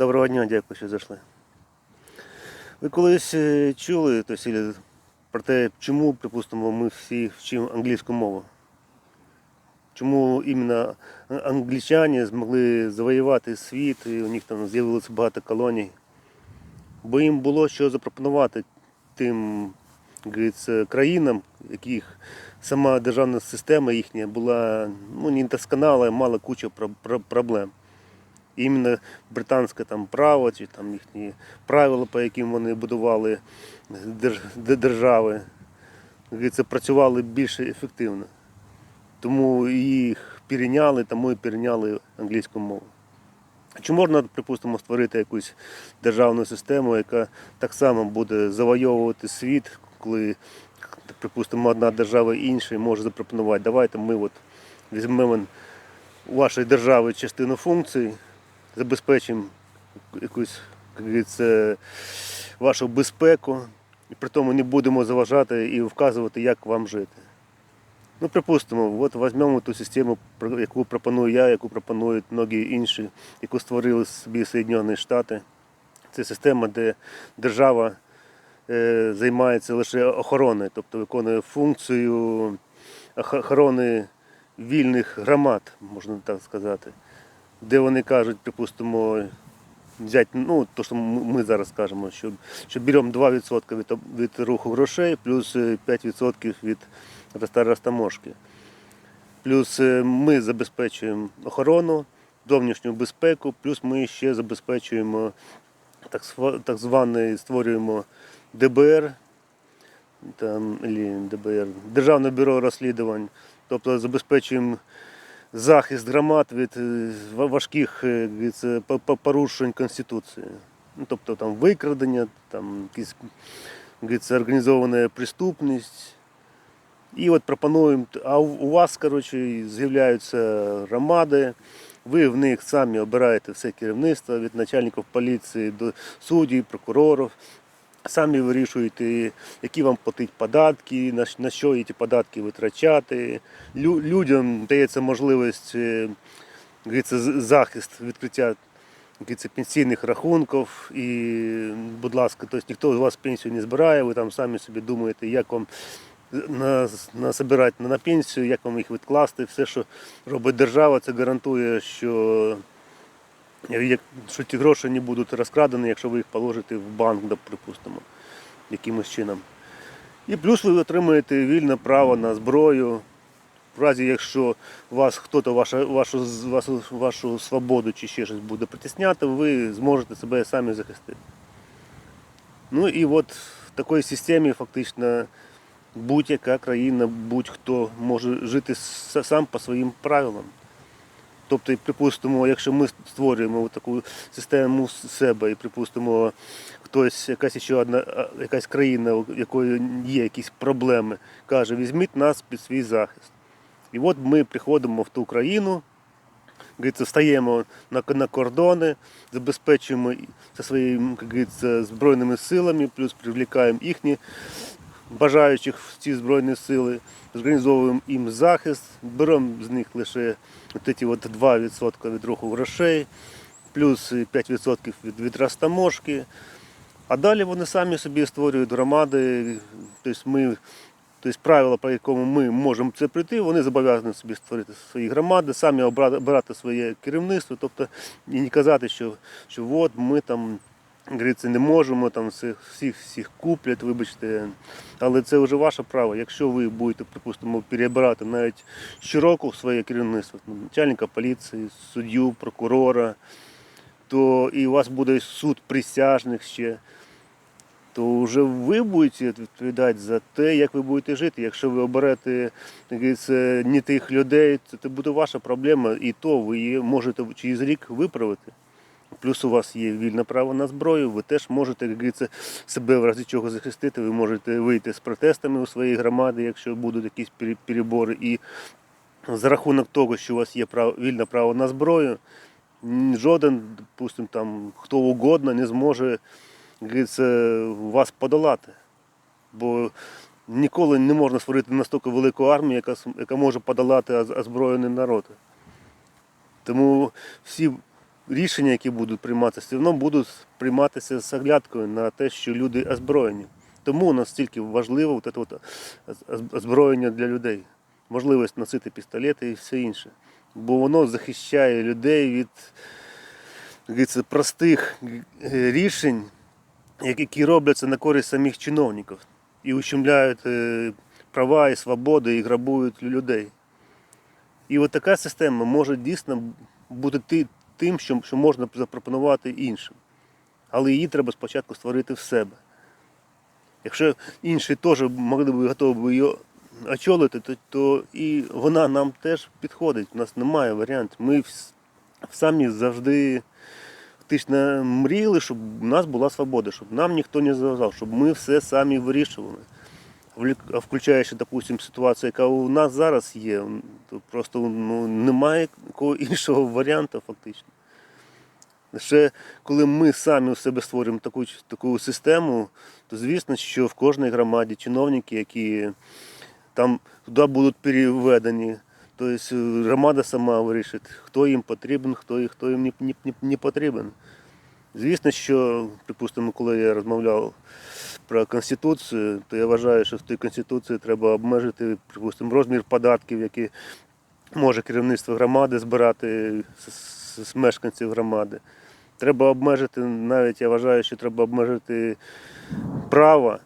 Доброго дня, дякую, що зайшли. Ви колись е, чули то сіль, про те, чому, припустимо, ми всі вчимо англійську мову? Чому іменно англічані змогли завоювати світ, і у них там з'явилося багато колоній? Бо їм було що запропонувати тим країнам, яких сама державна система їхня була ну, не досконала, мала про- проблем. Іменно британське там право чи там їхні правила, по яким вони будували держ- де- держави, говориться, працювали більш ефективно. Тому їх перейняли, тому і перейняли англійську мову. Чи можна, припустимо, створити якусь державну систему, яка так само буде завойовувати світ, коли, припустимо, одна держава іншій може запропонувати, давайте ми от візьмемо у вашої держави частину функцій, забезпечимо якусь, як говориться, вашу безпеку, і при тому не будемо заважати і вказувати, як вам жити. Ну, припустимо, от візьмемо ту систему, яку пропоную я, яку пропонують многі інші, яку створили собі Соєднані Штати. Це система, де держава е, займається лише охороною, тобто виконує функцію охорони вільних громад, можна так сказати, де вони кажуть, припустимо, взяти, ну, то, що ми зараз кажемо, що, що беремо 2% від, від руху грошей, плюс е, 5% від роста- розтаможки. Плюс е, ми забезпечуємо охорону, зовнішню безпеку, плюс ми ще забезпечуємо так, званий створюємо ДБР, там, ДБР, Державне бюро розслідувань, тобто забезпечуємо захист громад від е, важких е, по- по- порушень Конституції. Ну, тобто там викрадення, там якісь організована преступність. І от пропонуємо, а у вас, коротше, з'являються громади, ви в них самі обираєте все керівництво від начальників поліції до суддів, прокурорів. Самі вирішуєте, які вам платити податки, на, що ці податки витрачати. Лю, людям дається можливість е, захист відкриття пенсійних рахунків. І, будь ласка, тобто ніхто з вас пенсію не збирає, ви там самі собі думаєте, як вам на, насобирати на пенсію, як вам їх відкласти. Все, що робить держава, це гарантує, що, що ті гроші не будуть розкрадені, якщо ви їх положите в банк, припустимо, якимось чином. І плюс ви отримуєте вільне право на зброю. В разі, якщо вас хтось вашу, вашу, вашу, вашу свободу чи ще щось буде притісняти, ви зможете себе самі захистити. Ну і от в такій системі фактично будь-яка країна, будь-хто може жити сам по своїм правилам. Тобто, припустимо, якщо ми створюємо таку систему себе і припустимо, хтось, якась ще одна якась країна, у якої є якісь проблеми, каже, візьміть нас під свій захист. І от ми приходимо в ту країну, стаємо на, на кордони, забезпечуємо своїми збройними силами, плюс привлікаємо їхні бажаючих в ці збройні сили, організовуємо їм захист, беремо з них лише от ці от 2% від руху грошей, плюс 5% від, від розтаможки. А далі вони самі собі створюють громади. Тобто ми, тобто правила, по якому ми можемо це прийти, вони зобов'язані собі створити свої громади, самі обрати, своє керівництво, тобто і не казати, що, що от ми там говориться, не можемо, там всіх, всіх, всіх куплять, вибачте. Але це вже ваше право. Якщо ви будете, припустимо, перебирати навіть щороку своє керівництво, начальника поліції, суддю, прокурора, то і у вас буде суд присяжних ще, то вже ви будете відповідати за те, як ви будете жити. Якщо ви оберете не тих людей, то це буде ваша проблема, і то ви її можете через рік виправити. Плюс у вас є вільне право на зброю, ви теж можете як говориться, себе в разі чого захистити, ви можете вийти з протестами у своїй громаді, якщо будуть якісь перебори. І за рахунок того, що у вас є право, вільне право на зброю, жоден, допустим, там, хто угодно не зможе говориться, вас подолати. Бо ніколи не можна створити настільки велику армію, яка, яка може подолати озброєний народ. Тому всі рішення, які будуть прийматися, все одно будуть прийматися з оглядкою на те, що люди озброєні. Тому настільки важливо от от озброєння для людей, можливість носити пістолети і все інше. Бо воно захищає людей від говориться, простих е, рішень, які- робляться на користь самих чиновників і ущемляють е, права і свободи, і грабують людей. І от така система може дійсно бути ти- тим, що, що можна запропонувати іншим. Але її треба спочатку створити в себе. Якщо інші теж могли б готові б її очолити, то, то і вона нам теж підходить. У нас немає варіантів. Ми самі завжди фактично мріяли, щоб у нас була свобода, щоб нам ніхто не заважав, щоб ми все самі вирішували. Включаючи, допустим, ситуацію, яка у нас зараз є, то просто ну, немає якого іншого варіанту фактично. Ще коли ми самі у себе створюємо таку, таку систему, то звісно, що в кожній громаді чиновники, які там туди будуть переведені, тобто громада сама вирішить, хто їм потрібен, хто, хто їм не, не, не потрібен. Звісно, що, припустимо, коли я розмовляв про Конституцію, то я вважаю, що в тій Конституції треба обмежити, припустимо, розмір податків, які може керівництво громади збирати з, мешканців громади. Треба обмежити, навіть я вважаю, що треба обмежити право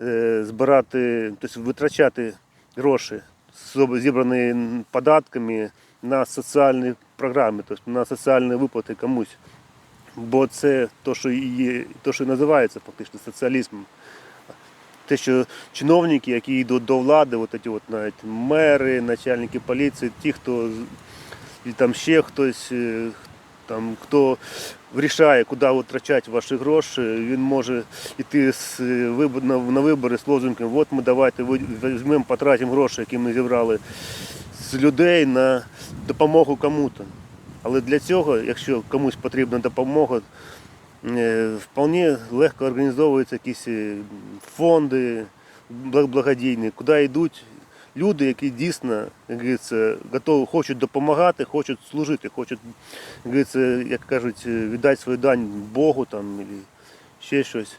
е, збирати, тобто витрачати гроші, зібрані податками на соціальні програми, тобто на соціальні виплати комусь. Бо це то, що є, то, що називається фактично соціалізмом. Те, що чиновники, які йдуть до влади, от ці от навіть мери, начальники поліції, ті, хто і там ще хтось, е, там, хто вирішає, куди витрачати ваші гроші, він може йти з е, на, вибори з лозунгом, от ми давайте візьмемо, потратимо гроші, які ми зібрали з людей на допомогу кому-то. Але для цього, якщо комусь потрібна допомога, е, вполне легко організовуються якісь е, фонди благодійні, куди йдуть люди, які дійсно готові, хочуть допомагати, хочуть служити, хочуть, як кажуть, е, віддати свою дань Богу там, або ще щось.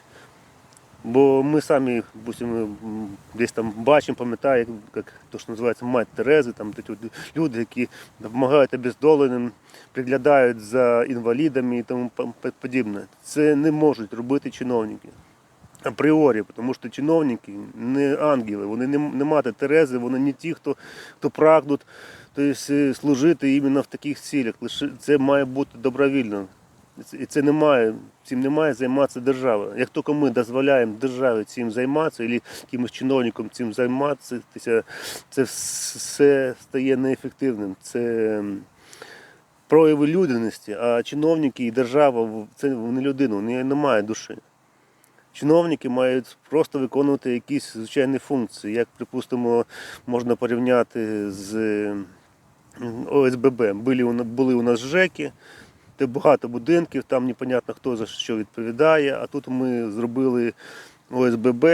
Бо ми самі допустим, десь там бачимо, пам'ятаємо, як то, що називається мать Терези, там такі люди, які допомагають обездоленим, приглядають за інвалідами і тому по- по- подібне. Це не можуть робити чиновники. Апріорі, тому що чиновники не ангели, вони не, не мати Терези, вони не ті, хто, хто прагнуть тобто, служити іменно в таких цілях. Лише це має бути добровільно. І це- І це не має, цим не має займатися держава. Як тільки ми дозволяємо державі цим займатися, або якимось чиновникам цим займатися, це все стає неефективним. Це прояви людяності, а чиновники і держава це вони людина, вони не мають душі. Чиновники мають просто виконувати якісь звичайні функції, як, припустимо, можна порівняти з ОСББ. У були у нас ЖЕКи, де багато будинків, там непонятно хто за що відповідає, а тут ми зробили ОСББ,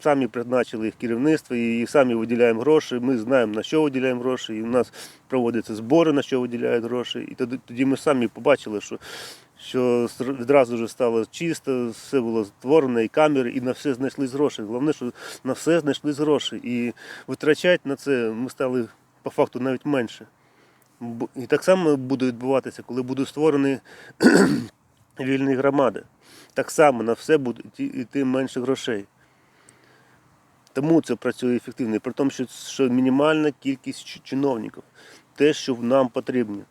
самі призначили їх керівництво і самі виділяємо гроші. Ми знаємо, на що виділяємо гроші, і у нас проводяться збори, на що виділяють гроші. І тоді, тоді ми самі побачили, що, що відразу вже стало чисто, все було створено, і камери, і на все знайшлись гроші. Головне, що на все знайшлись гроші. І витрачати на це ми стали по факту навіть менше. І так само буде відбуватися, коли будуть створені вільні громади. Так само на все буде йти- менше грошей. Тому це працює ефективно. При тому, що, що мінімальна кількість чиновників. Те, що нам потрібно.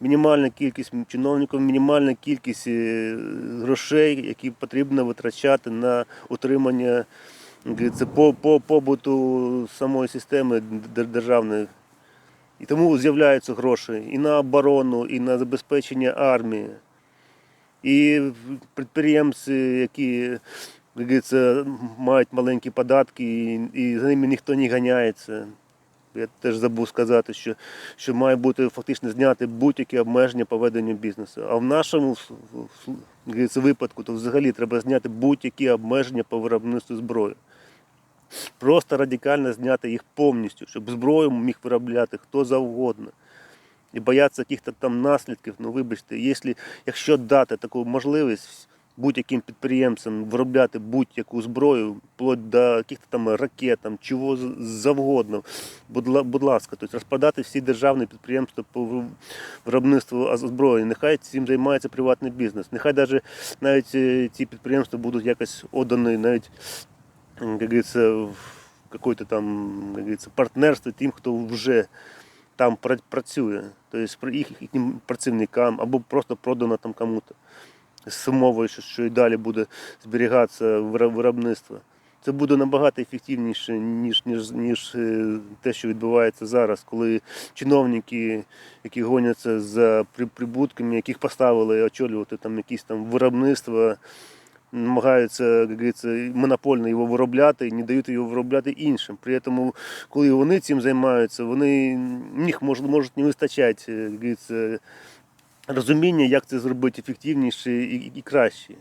Мінімальна кількість чиновників, мінімальна кількість е, грошей, які потрібно витрачати на утримання говориться, по, по побуту самої системи державної. І тому з'являються гроші і на оборону, і на забезпечення армії. І підприємці, які як мають маленькі податки, і, за ними ніхто не ганяється. Я теж забув сказати, що, що має бути фактично зняти будь-які обмеження по веденню бізнесу. А в нашому в- говориться, випадку то взагалі треба зняти будь-які обмеження по виробництву зброї. Просто радикально зняти їх повністю, щоб зброю міг виробляти хто завгодно. і бояться якихось там наслідків. Ну вибачте, якщо, якщо дати таку можливість будь-яким підприємцям виробляти будь-яку зброю, вплоть до якихось там ракет, там, чого завгодно, будь, ласка, тобто розпродати всі державні підприємства по виробництву озброєння. Нехай цим займається приватний бізнес. Нехай навіть е, ці підприємства будуть якось отдані, навіть говориться, в какое-то там як говориться, партнерство тим, хто вже там працює, тобто їх, їхнім працівникам або просто продано там кому-то з умовою, що, і далі буде зберігатися виробництво. Це буде набагато ефективніше, ніж, ніж, ніж е, те, що відбувається зараз, коли чиновники, які гоняться за при- прибутками, яких поставили очолювати там якісь там виробництва, намагаються як говориться, монопольно його виробляти і не дають його виробляти іншим. При цьому, коли вони цим займаються, вони них може, може не вистачати е, як говориться, розуміння, як це зробити ефективніше і, і краще.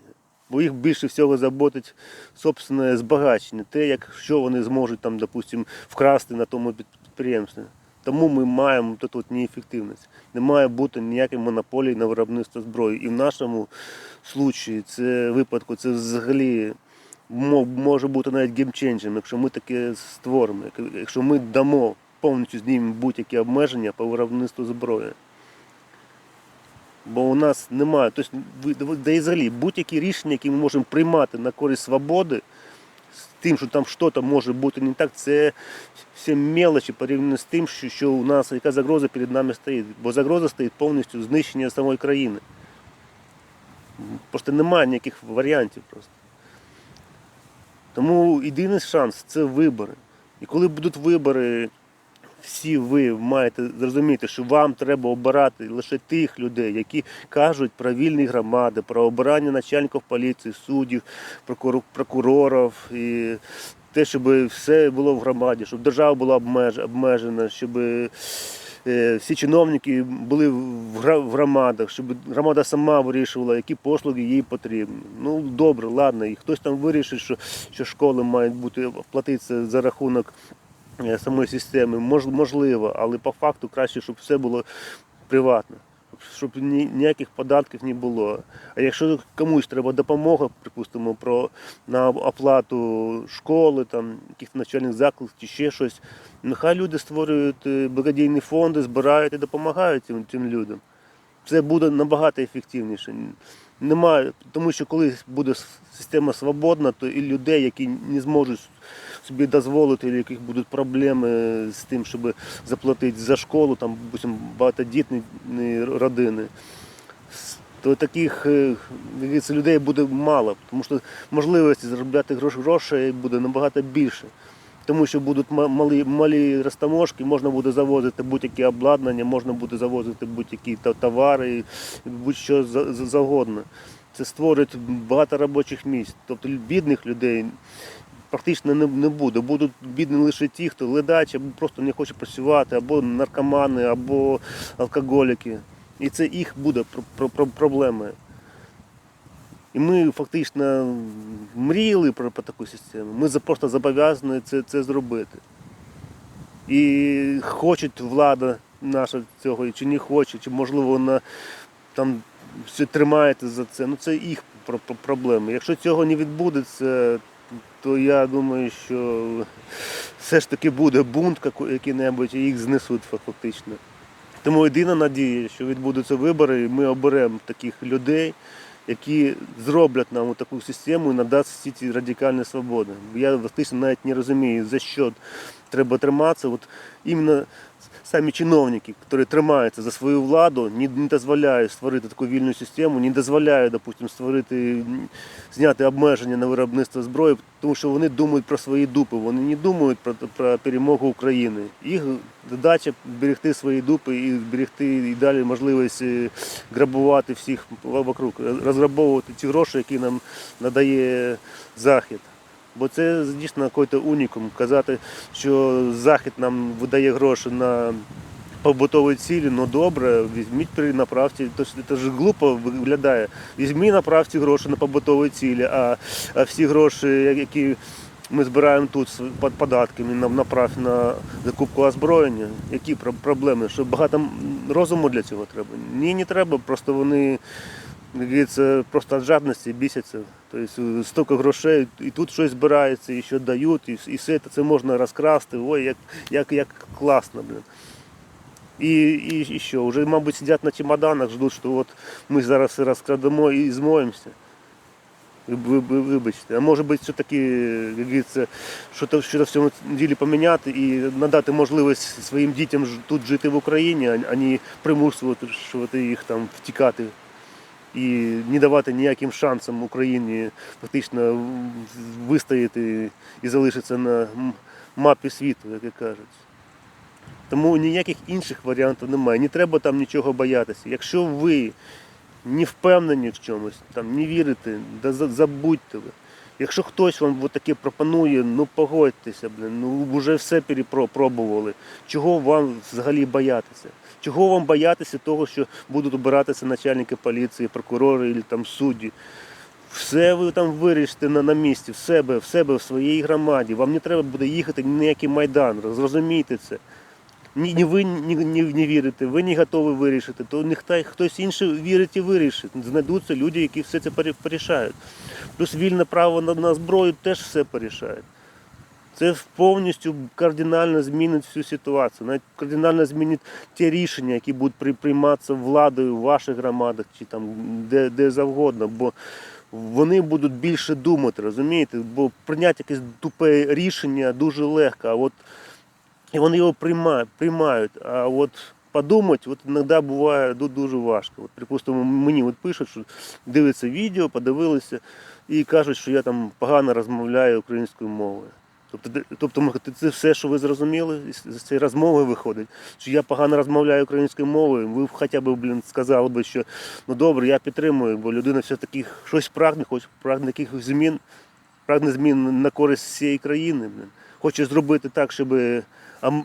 Бо їх більше всього заботить собственне збагачення, те, як що вони зможуть там, допустим, вкрасти на тому підприємстві. Тому ми маємо тут от неефективність. Не має бути ніякої монополії на виробництво зброї. І в нашому случаї це випадку, це взагалі може бути навіть геймченджером, якщо ми таке створимо, якщо ми дамо повністю знімемо будь-які обмеження по виробництву зброї. Бо у нас немає, тобто, да і взагалі будь-які рішення, які ми можемо приймати на користь свободи, тим, що там щось може бути не так, це все мелочі порівняно з тим, що, що у нас яка загроза перед нами стоїть. Бо загроза стоїть повністю знищення самої країни. Просто немає ніяких варіантів просто. Тому єдиний шанс це вибори. І коли будуть вибори, всі ви маєте зрозуміти, що вам треба обирати лише тих людей, які кажуть про вільні громади, про обирання начальників поліції, суддів, прокурорів і те, щоб все було в громаді, щоб держава була обмежена, щоб е, всі чиновники були в громадах, щоб громада сама вирішувала, які послуги їй потрібні. Ну добре, ладно, і хтось там вирішить, що, що школи мають бути платитися за рахунок самої системи, Мож, можливо, але по факту краще, щоб все було приватно, щоб ні, ніяких податків не було. А якщо комусь треба допомога, припустимо, про на оплату школи, там, якихось навчальних закладів чи ще щось, нехай люди створюють е, благодійні фонди, збирають і допомагають цим, цим людям. Це буде набагато ефективніше. Немає, тому що коли буде система свободна, то і людей, які не зможуть собі дозволити, яких будуть проблеми з тим, щоб заплатити за школу, там, багатодітні родини, то таких е, людей буде мало, тому що можливості заробляти грошей буде набагато більше. Тому що будуть малі, малі розтаможки, можна буде завозити будь-яке обладнання, можна буде завозити будь-які товари, будь-що за- за- завгодно. Це створить багато робочих місць. Тобто бідних людей практично не, не буде. Будуть бідні лише ті, хто ледач, або просто не хоче працювати, або наркомани, або алкоголіки. І це їх буде про- про- про- проблеми. І ми фактично мріяли про, про таку систему. Ми просто зобов'язані це, це зробити. І хоче влада наша цього, чи не хоче, чи можливо вона там все тримається за це. Ну це їх про- про- проблеми. Якщо цього не відбудеться, то я думаю, що все ж таки буде бунт який-небудь, і їх знесуть фактично. Тому єдина надія, що відбудуться вибори, і ми оберемо таких людей, які зроблять нам таку систему і надасть всі ці радикальні свободи. Я фактично навіть не розумію, за що треба триматися. От іменно самі чиновники, які тримаються за свою владу, не, не дозволяють створити таку вільну систему, не дозволяють, допустим, створити, зняти обмеження на виробництво зброї, тому що вони думають про свої дупи, вони не думають про, про перемогу України. Їх задача берегти свої дупи і зберегти і далі можливість е, грабувати всіх вокруг, розграбовувати ті гроші, які нам надає Захід. Бо це дійсно якийсь унікум. Казати, що Захід нам видає гроші на побутові цілі, ну добре, візьміть при направці, це ж глупо виглядає. Візьміть направці гроші на побутові цілі, а, а всі гроші, які ми збираємо тут св- под- податки, нам направ на закупку озброєння. Які проблеми? Що багато розуму для цього треба? Ні, не треба, просто вони говориться, просто від жадності бісяться. Тобто стільки грошей, і тут щось збирається, і що дають, і, і все це, можна розкрасти. Ой, як, як, як класно, блін. І, і, і що, вже, мабуть, сидять на чемоданах, ждуть, що от ми зараз розкрадемо і змоємося. Ви, ви, ви- вибачте. А може бути все-таки, як говориться, що в цьому ділі поміняти і надати можливість своїм дітям тут жити в Україні, а не примушувати їх там втікати і не давати ніяким шансам Україні фактично вистояти і залишитися на мапі світу, як і кажуть. Тому ніяких інших варіантів немає. Не треба там нічого боятися. Якщо ви не впевнені в чомусь, там, не вірите, да забудьте ви. Якщо хтось вам таке пропонує, ну погодьтеся, блин, ну вже все перепробували. Чого вам взагалі боятися? Чого вам боятися того, що будуть обиратися начальники поліції, прокурори і там судді? Все ви там вирішите на, на місці, в себе, в себе, в своїй громаді. Вам не треба буде їхати ні на який майдан. Зрозумійте це. Ні, ні ви не, не, не вірите, ви не готові вирішити, то нехай хтось інший вірить і вирішить. Знайдуться люди, які все це порішають. Плюс вільне право на, на зброю теж все порішає. Це повністю кардинально змінить всю ситуацію. Навіть кардинально змінить ті рішення, які будуть прийматися владою в ваших громадах чи там де, де завгодно. Бо вони будуть більше думати, розумієте? Бо прийняти якесь тупе рішення дуже легко. А от і вони його приймають, приймають. А от подумати, от іноді буває дуже важко. От, припустимо, мені от пишуть, що дивляться відео, подивилися і кажуть, що я там погано розмовляю українською мовою. Тобто, тобто це все, що ви зрозуміли, з цієї розмови виходить, що я погано розмовляю українською мовою, ви хоча б блін, сказали б, що ну добре, я підтримую, бо людина все-таки щось прагне, хоч прагне якихось змін, прагне змін на користь всієї країни. Блін. Хоче зробити так, щоб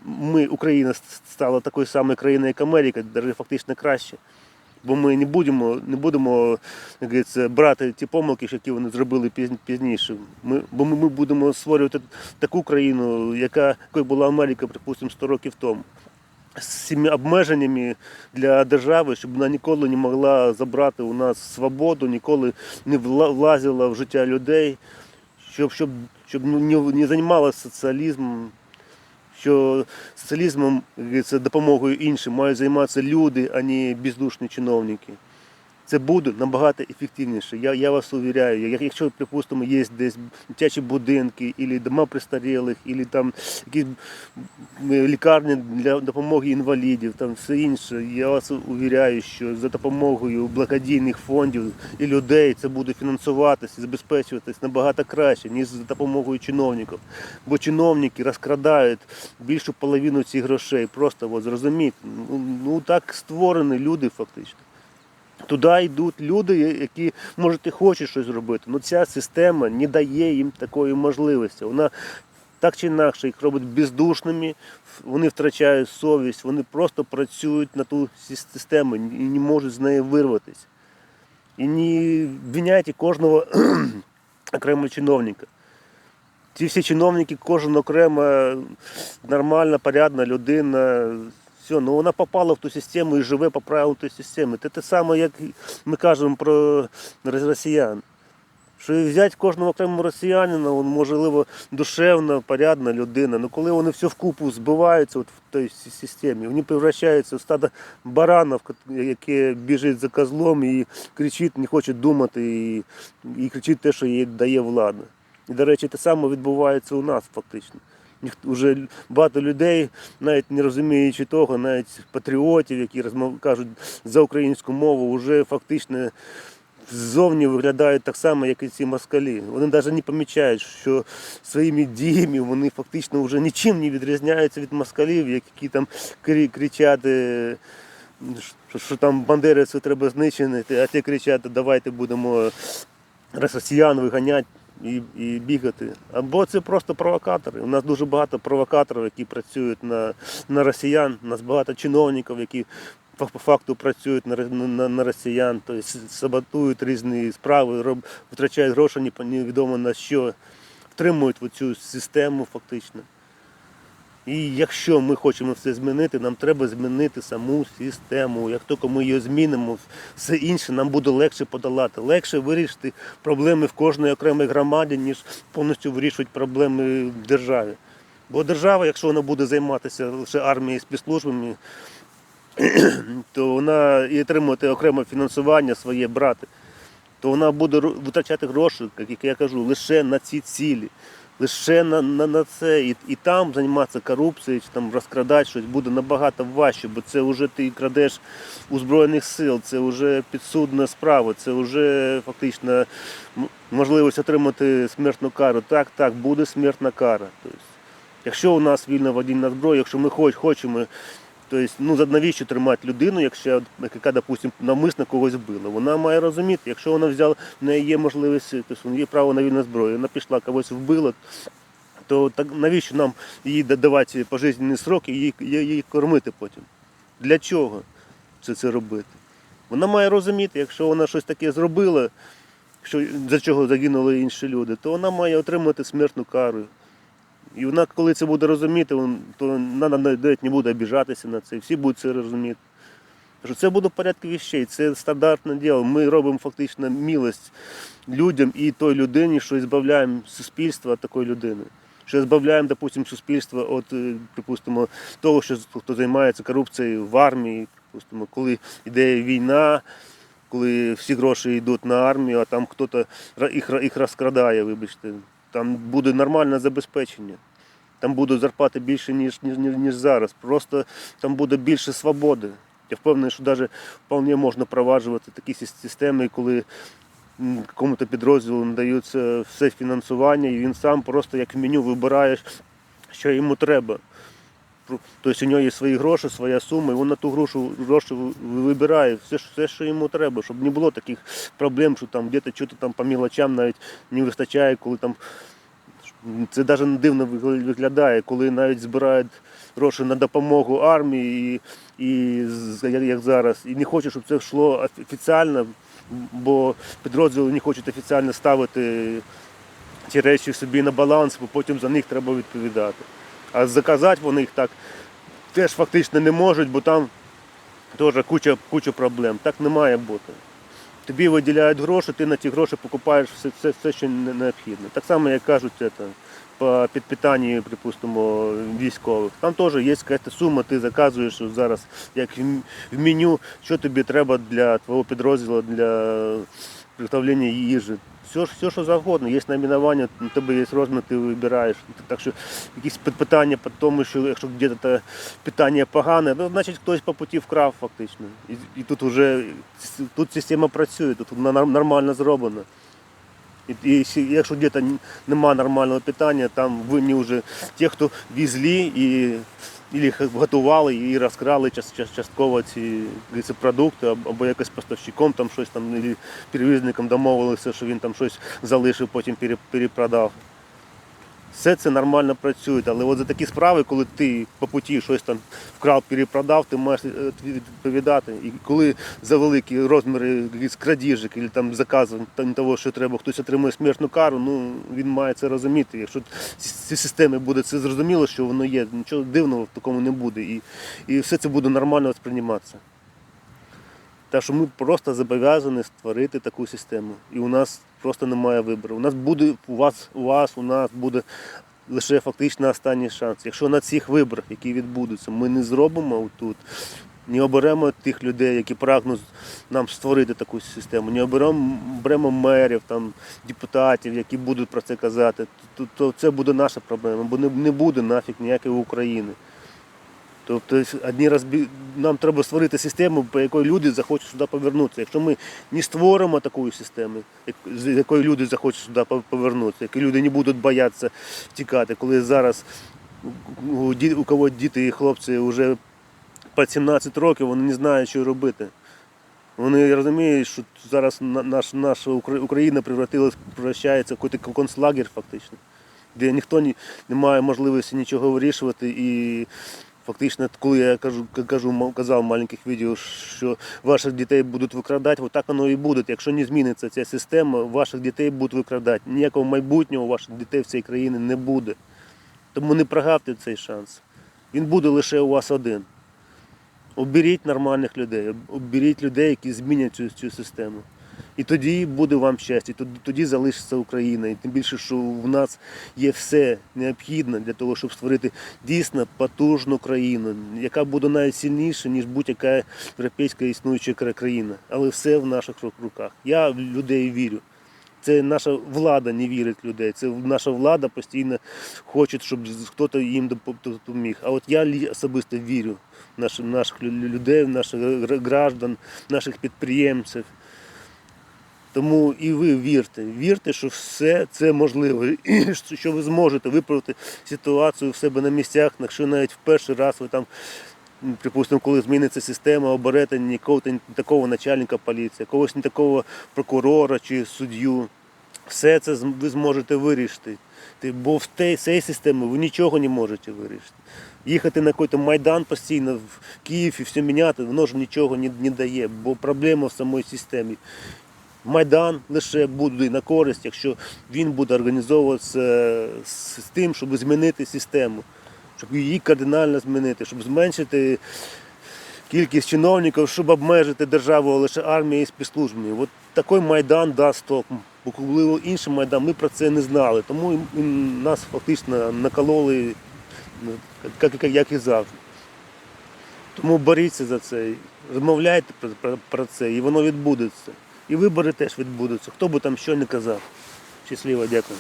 ми, Україна, стала такою самою країною, як Америка, навіть фактично краще. Бо ми не будемо, не будемо як брати ті помилки, які вони зробили пізн- пізніше. Ми, бо ми, будемо створювати таку країну, яка якою була Америка, припустимо, 100 років тому. З цими обмеженнями для держави, щоб вона ніколи не могла забрати у нас свободу, ніколи не вла- влазила в життя людей, щоб, щоб, щоб ну, не, не займалася соціалізмом, що соціалізмом це допомогою іншим мають займатися люди, а не бездушні чиновники. Це буде набагато ефективніше. Я, я вас увіряю. Якщо, припустимо, є десь дитячі будинки, або дома престарілих, або там якісь лікарні для допомоги інвалідів, там все інше, я вас увіряю, що за допомогою благодійних фондів і людей це буде фінансуватися, забезпечуватись набагато краще, ніж за допомогою чиновників. Бо чиновники розкрадають більшу половину цих грошей. Просто от, зрозумійте, ну, ну так створені люди фактично. Туди йдуть люди, які може і хочуть щось зробити. але ця система не дає їм такої можливості. Вона так чи інакше їх робить бездушними, вони втрачають совість, вони просто працюють на ту систему і не можуть з неї вирватися. І не обвиняйте кожного окремого чиновника. Ці всі чиновники, кожен окремо нормальна, порядна людина. Все, ну вона попала в ту систему і живе по правилам тієї системи. Це те саме, як ми кажемо про росіян. Що взяти кожного окремого росіянина, він, можливо, душевна, порядна людина. але коли вони все вкупу збиваються от в тій системі, вони превращаються в стадо баранів, яке біжить за козлом і кричить, не хоче думати, і, і кричить те, що їй дає влада. І, до речі, те саме відбувається у нас фактично. Вже багато людей, навіть не розуміючи того, навіть патріотів, які розмов... кажуть за українську мову, вже фактично ззовні виглядають так само, як і ці москалі. Вони навіть не помічають, що своїми діями вони фактично вже нічим не відрізняються від москалів, які там кричать, е, що, там бандерівців треба знищити, а ті кричать, давайте будемо росіян виганяти і, і бігати. Або це просто провокатори. У нас дуже багато провокаторів, які працюють на, на росіян, у нас багато чиновників, які по факту працюють на, на, на росіян, тобто саботують різні справи, роб, втрачають гроші невідомо на що. втримують цю систему фактично. І якщо ми хочемо все змінити, нам треба змінити саму систему. Як тільки ми її змінимо, все інше нам буде легше подолати. Легше вирішити проблеми в кожній окремій громаді, ніж повністю вирішувати проблеми в державі. Бо держава, якщо вона буде займатися лише армією і спецслужбами, то вона і отримувати окреме фінансування своє брати, то вона буде витрачати гроші, як я кажу, лише на ці цілі, лише на, на, на це. І, і там займатися корупцією, чи там розкрадати щось буде набагато важче, бо це вже ти крадеш у Збройних сил, це вже підсудна справа, це вже фактично можливість отримати смертну кару. Так, так, буде смертна кара. Тобто, якщо у нас вільна водіння зброя, якщо ми хоч, хочемо Тобто, ну навіщо тримати людину, якщо яка, допустим, навмисно когось вбила? Вона має розуміти, якщо вона взяла, в неї є можливість, тобто, є право на вільну зброю, вона пішла когось вбила, то так навіщо нам їй давати пожизненний срок і її, її кормити потім? Для чого це, це робити? Вона має розуміти, якщо вона щось таке зробила, що, за чого загинули інші люди, то вона має отримати смертну кару. І вона, коли це буде розуміти, то вона навіть не буде обіжатися на це, всі будуть це розуміти. Що це буде в порядку вещей, це стандартне діло. Ми робимо фактично милость людям і той людині, що збавляємо суспільство такої людини. Що збавляємо, допустимо, суспільство від, е, припустимо, того, що хто займається корупцією в армії, припустимо, коли йде війна, коли всі гроші йдуть на армію, а там хтось їх розкрадає, вибачте. Там буде нормальне забезпечення. Там будуть зарплати більше, ніж, ніж, ніж, зараз. Просто там буде більше свободи. Я впевнений, що навіть вполне можна проваджувати такі системи, коли м, якому-то підрозділу надаються все фінансування, і він сам просто як в меню вибирає, що йому треба. Тобто у нього є свої гроші, своя сума, і він на ту грошу, гроші вибирає все, все, що йому треба, щоб не було таких проблем, що там десь щось там по мілочам навіть не вистачає, коли там це навіть дивно виглядає, коли навіть збирають гроші на допомогу армії, і, і як, зараз, і не хочуть, щоб це йшло офіційно, бо підрозділи не хочуть офіційно ставити ті речі собі на баланс, бо потім за них треба відповідати. А заказати вони їх так теж фактично не можуть, бо там теж куча, куча проблем. Так не має бути. Тобі виділяють гроші, ти на ті гроші покупаєш все, все, все що не- необхідне. Так само, як кажуть, це, по підпитанні, припустимо, військових. Там теж є якась сума, ти заказуєш зараз, як в меню, що тобі треба для твого підрозділу, для приготовлення їжі. Все, все, що завгодно, є номінування, у тебе є розмір, ти вибираєш. Так що якісь пит- питання по тому, що якщо десь питання погане, ну, значить хтось по путі вкрав фактично. І, і тут вже тут система працює, тут нормально зроблена. І, і якщо десь немає нормального питання, там винні вже ті, хто везли і і готували і розкрали час, час, частково ці, продукти, або якось поставщиком там щось там, перевізником домовилися, що він там щось залишив, потім пере- перепродав. Все це нормально працює, але от за такі справи, коли ти по путі щось там вкрав, перепродав, ти маєш е, відповідати. І коли за великі розміри якісь крадіжок або там заказу того, що треба, хтось отримує смертну кару, ну він має це розуміти. Якщо ці системи буде це зрозуміло, що воно є, нічого дивного в такому не буде. І, і все це буде нормально сприйматися. Так що ми просто зобов'язані створити таку систему. І у нас просто немає вибору. У нас буде у вас, у вас, у нас буде лише фактично останній шанс. Якщо на цих виборах, які відбудуться, ми не зробимо тут, не оберемо тих людей, які прагнуть нам створити таку систему, не оберемо беремо мерів, там, депутатів, які будуть про це казати, то, то це буде наша проблема, бо не, не буде нафіг ніякої України. Тобто одні розбі... нам треба створити систему, по якій люди захочуть сюди повернутися. Якщо ми не створимо таку систему, з якої люди захочуть сюди повернутися, які люди не будуть боятися втікати, коли зараз у, кого діти і хлопці вже по 17 років, вони не знають, що робити. Вони розуміють, що зараз наш, наша Україна превращається в якийсь концлагер фактично, де ніхто не має можливості нічого вирішувати і Фактично, коли я кажу, кажу казав в маленьких відео, що ваших дітей будуть викрадати, от так воно і буде. Якщо не зміниться ця система, ваших дітей будуть викрадати. Ніякого майбутнього ваших дітей в цій країні не буде. Тому не прогавте цей шанс. Він буде лише у вас один. Оберіть нормальних людей, оберіть людей, які змінять цю, цю систему. І тоді буде вам щастя, тоді, тоді залишиться Україна. І тим більше, що в нас є все необхідне для того, щоб створити дійсно потужну країну, яка буде навіть сильніша, ніж будь-яка європейська існуюча країна. Але все в наших руках. Я в людей вірю. Це наша влада не вірить людей. Це наша влада постійно хоче, щоб хтось їм допоміг. А от я особисто вірю в наших, наших людей, в наших граждан, наших підприємців. Тому і ви вірте, вірте, що все це можливо, і що ви зможете виправити ситуацію в себе на місцях, якщо навіть в перший раз ви там, припустимо, коли зміниться система, оберете нікого не такого начальника поліції, когось не такого прокурора чи суддю. Все це ви зможете вирішити. Бо в цій системі ви нічого не можете вирішити. Їхати на якийсь майдан постійно в Київ і все міняти, воно ж нічого не, не дає, бо проблема в самій системі. Майдан лише буде на користь, якщо він буде організовуватися з з тим, щоб змінити систему, щоб її кардинально змінити, щоб зменшити кількість чиновників, щоб обмежити державу лише армією і спецслужбами. От такий майдан дасть ток. Бо інший майдан, ми про це не знали. Тому нас фактично накололи, ну, як, і завжди. Тому боріться за це, розмовляйте про це, і воно відбудеться. І вибори теж відбудуться. Хто би там що не казав. Щасливо, дякую.